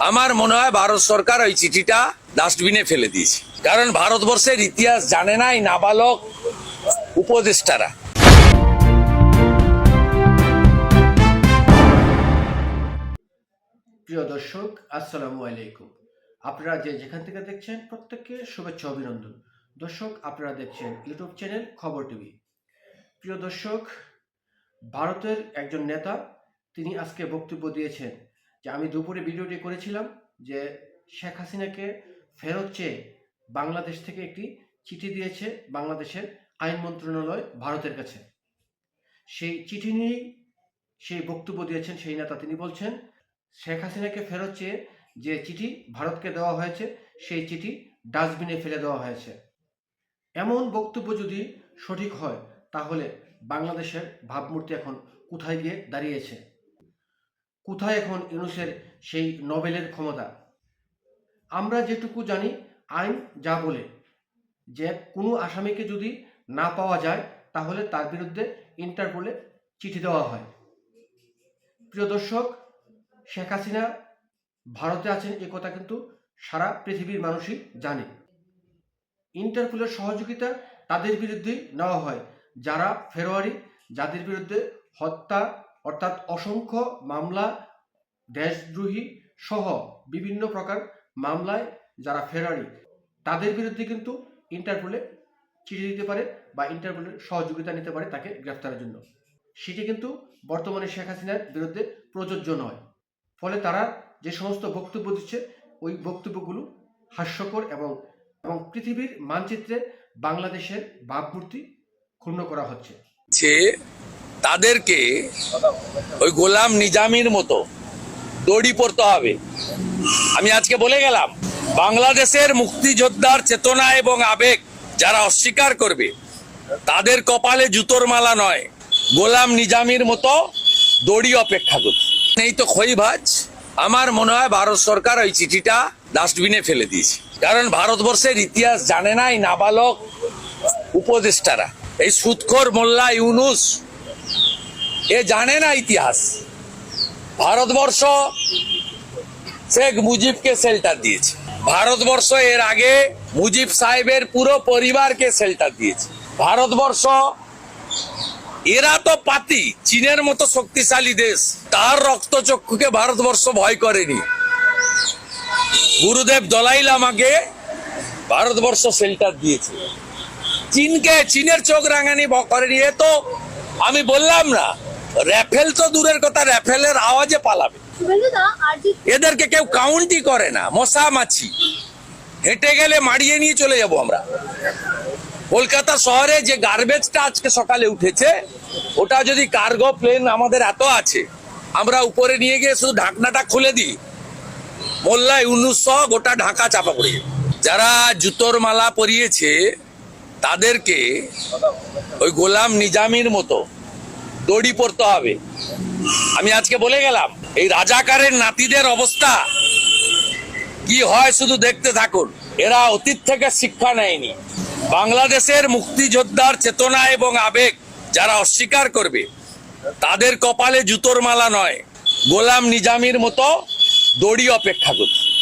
আমার মনে হয় ভারত সরকার ওই চিঠিটা ডাস্টবিনে ফেলে দিয়েছে। কারণ ভারতবর্ষের ইতিহাস জানে না এই নাবালক উপদেষ্টারা। প্রিয় দর্শক, আসসালামু আলাইকুম। আপনারা যে যেখান থেকে দেখছেন প্রত্যেককে শুভেচ্ছা অভিনন্দন। দর্শক, আপনারা দেখছেন ইউটিউব চ্যানেল খবর টিভি। প্রিয় দর্শক, ভারতের একজন নেতা, তিনি আজকে বক্তব্য দিয়েছেন যে আমি দুপুরে ভিডিওটি করেছিলাম যে শেখ হাসিনাকে ফেরত চেয়ে বাংলাদেশ থেকে একটি চিঠি দিয়েছে বাংলাদেশের আইন মন্ত্রণালয় ভারতের কাছে। সেই চিঠি নিয়েই সেই বক্তব্য দিয়েছেন সেই নেতা। তিনি বলছেন, শেখ হাসিনাকে ফেরত চেয়ে যে চিঠি ভারতকে দেওয়া হয়েছে, সেই চিঠি ডাস্টবিনে ফেলে দেওয়া হয়েছে। এমন বক্তব্য যদি সঠিক হয়, তাহলে বাংলাদেশের ভাবমূর্তি এখন কোথায় গিয়ে দাঁড়িয়েছে? কোথায় এখন ইউনুসের সেই নোবেলের ক্ষমতা? আমরা যেটুকু জানি, আইন যা বলে যে কোনো আসামিকে যদি না পাওয়া যায়, তাহলে তার বিরুদ্ধে ইন্টারপোলে চিঠি দেওয়া হয়। প্রিয় দর্শক, শেখ হাসিনা ভারতে আছেন এ কথা কিন্তু সারা পৃথিবীর মানুষই জানে। ইন্টারপোলের সহযোগিতা তাদের বিরুদ্ধেই নেওয়া হয়। যারা ফেব্রুয়ারি, যাদের বিরুদ্ধে হত্যা অর্থাৎ অসংখ্য মামলা, দেশদ্রোহী সহ বিভিন্ন প্রকার মামলায় যারা ফেরারি, তাদের বিরুদ্ধে কিন্তু ইন্টারপোলে চিঠি দিতে পারে বা ইন্টারপোলের সহযোগিতা নিতে পারে তাকে গ্রেফতারের জন্য। সেটি কিন্তু বর্তমানে শেখ হাসিনার বিরুদ্ধে প্রযোজ্য নয়। ফলে তারা যে সমস্ত বক্তব্য দিচ্ছে, ওই বক্তব্যগুলো হাস্যকর এবং এবং পৃথিবীর মানচিত্রে বাংলাদেশের ভাবমূর্তি ক্ষুণ্ণ করা হচ্ছে। যে তাদেরকে ওই গোলাম নিজামির মতো দড়ি পড়তে হবে। আমি আজকে বলে গেলাম, বাংলাদেশের মুক্তিযোদ্ধার চেতনা এবং আবেগ যারা অস্বীকার করবে, তাদের কপালে জুতোর মালা নয়, গোলাম নিজামির মতো দড়ি অপেক্ষা করছে এই তো খইভাজ আমার মনে হয় ভারত সরকার ওই চিঠিটা ডাস্টবিনে ফেলে দিয়েছে। কারণ ভারতবর্ষের ইতিহাস জানে না এই নাবালক উপদেষ্টারা। এই সুৎখর মোল্লা ইউনুস এ জানে না ইতিহাস। ভারতবর্ষ শেখ মুজিবকে শেল্টার দিয়েছে। ভারতবর্ষ এর আগে মুজিব সাহেবের পুরো পরিবারকে শেল্টার দিয়েছে। ভারতবর্ষ, এরা তো পাতি, চীনের মতো শক্তিশালী দেশ। তার রক্তচক্ষুকে ভারতবর্ষ ভয় করেনি। গুরুদেব দলাই লামাকে ভারতবর্ষ শেল্টার দিয়েছে। চীনকে, চীনের চোখ রাঙানি করেনি। এ তো আমি বললাম না। র্যাফেল তো দূরের কথা, র্যাফেলের আওয়াজে পালাবে। এদেরকে কেউ কাউন্টই করে না মশা মাছি হেঁটে গেলে মারিয়ে নিয়ে চলে যাব আমরা। কলকাতা শহরে যে গার্বেজটা আজকে সকালে উঠেছে, ওটা যদি কার্গো প্লেন আমাদের এত আছে, আমরা উপরে নিয়ে গিয়ে শুধু ঢাকনাটা খুলে দিই। মোল্লা, ইউনুস সহ গোটা ঢাকা চাপা পড়ে যারা জুতোর মালা পরিয়েছে, তাদেরকে ওই গোলাম নিজামির মতো দড়ি পড়তে হবে। আমি আজকে বলে গেলাম, এই রাজাকারের নাতিদের অবস্থা কি হয় শুধু দেখতে থাকুন। এরা অতীত থেকে শিক্ষা নেয়নি। বাংলাদেশের মুক্তিযোদ্ধার চেতনা এবং আবেগ যারা অস্বীকার করবে, তাদের কপালে জুতোর মালা নয়। গোলাম নিজামির মতো দড়ি অপেক্ষা করবে